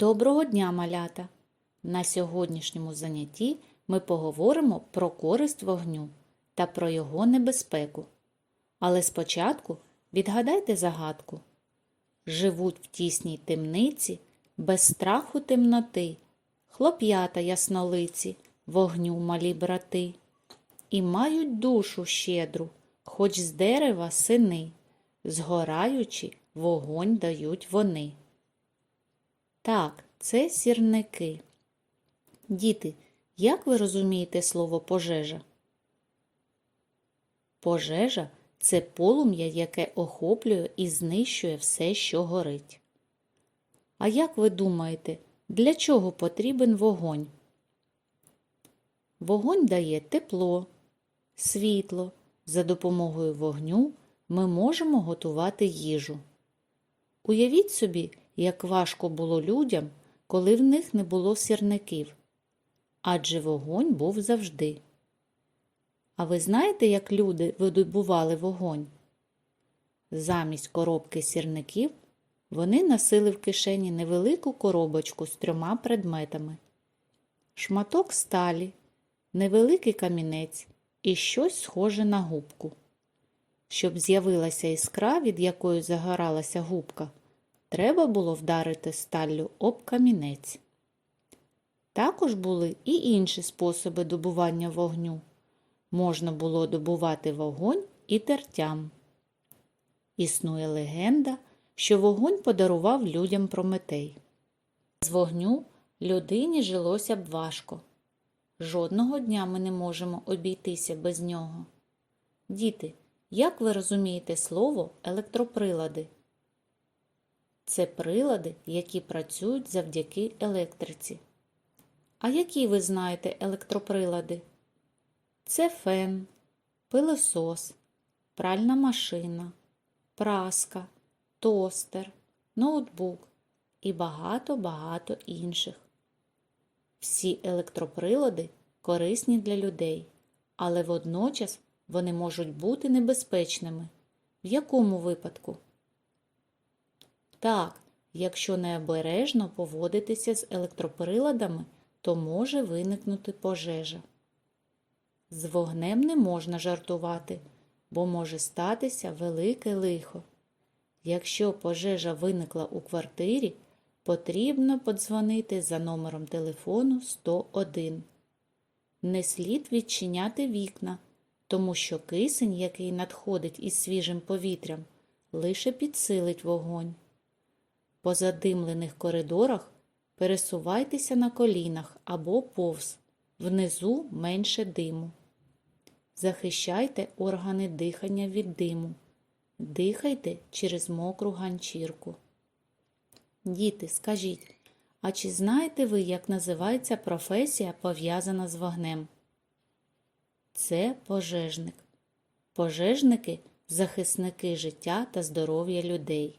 Доброго дня, малята! На сьогоднішньому занятті ми поговоримо про користь вогню та про його небезпеку. Але спочатку відгадайте загадку. Живуть в тісній темниці, без страху темноти, хлоп'ята яснолиці, вогню малі брати, і мають душу щедру, хоч з дерева сини, згораючи, вогонь дають вони. Так, це сірники. Діти, як ви розумієте слово пожежа? Пожежа це полум'я, яке охоплює і знищує все, що горить. А як ви думаєте, для чого потрібен вогонь? Вогонь дає тепло, світло. За допомогою вогню ми можемо готувати їжу. Уявіть собі, як важко було людям, коли в них не було сірників, адже вогонь був завжди. А ви знаєте, як люди видобували вогонь? Замість коробки сірників вони носили в кишені невелику коробочку з трьома предметами: шматок сталі, невеликий камінець і щось схоже на губку. Щоб з'явилася іскра, від якої загоралася губка, треба було вдарити сталлю об камінець. Також були і інші способи добування вогню. Можна було добувати вогонь і тертям. Існує легенда, що вогонь подарував людям Прометей. З вогню людині жилося б важко. Жодного дня ми не можемо обійтися без нього. Діти, як ви розумієте слово електроприлади? Це прилади, які працюють завдяки електриці. А які ви знаєте електроприлади? Це фен, пилосос, пральна машина, праска, тостер, ноутбук і багато-багато інших. Всі електроприлади корисні для людей, але водночас вони можуть бути небезпечними. В якому випадку? Так, якщо необережно поводитися з електроприладами, то може виникнути пожежа. З вогнем не можна жартувати, бо може статися велике лихо. Якщо пожежа виникла у квартирі, потрібно подзвонити за номером телефону 101. Не слід відчиняти вікна, тому що кисень, який надходить із свіжим повітрям, лише підсилить вогонь. По задимлених коридорах пересувайтеся на колінах або повз, внизу менше диму. Захищайте органи дихання від диму. Дихайте через мокру ганчірку. Діти, скажіть, а чи знаєте ви, як називається професія, пов'язана з вогнем? Це пожежник. Пожежники захисники життя та здоров'я людей.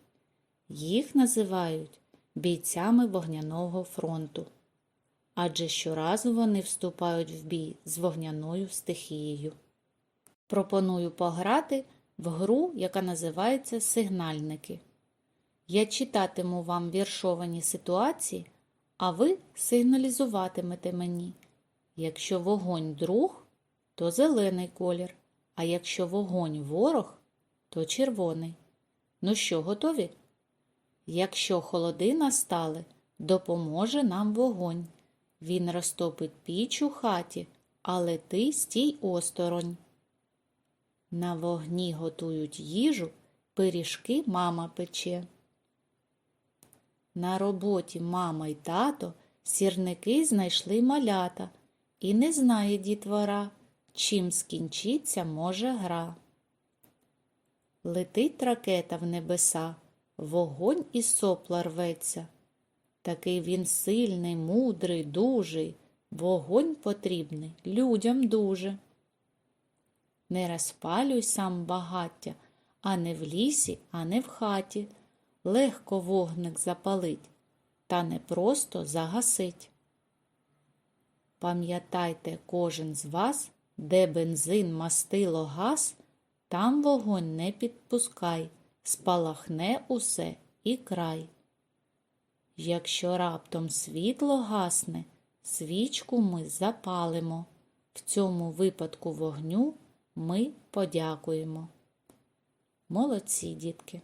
Їх називають бійцями вогняного фронту. Адже щоразу вони вступають в бій з вогняною стихією. Пропоную пограти в гру, яка називається Сигнальники. Я читатиму вам віршовані ситуації, а ви сигналізуватимете мені. Якщо вогонь друг, то зелений колір, а якщо вогонь ворог, то червоний. Ну що, готові? Якщо холоди настали, допоможе нам вогонь. Він розтопить піч у хаті, але ти стій осторонь. На вогні готують їжу, пиріжки мама пече. На роботі мама й тато сірники знайшли малята, і не знає дітвора, чим скінчиться може гра. Летить ракета в небеса, вогонь із сопла рветься. Такий він сильний, мудрий, дужий, вогонь потрібний людям дуже. Не розпалюй сам багаття, а не в лісі, а не в хаті. Легко вогник запалить, та не просто загасить. Пам'ятайте кожен з вас, де бензин, мастило, газ, там вогонь не підпускай, спалахне усе і край. Якщо раптом світло гасне, свічку ми запалимо. В цьому випадку вогню ми подякуємо. Молодці, дітки!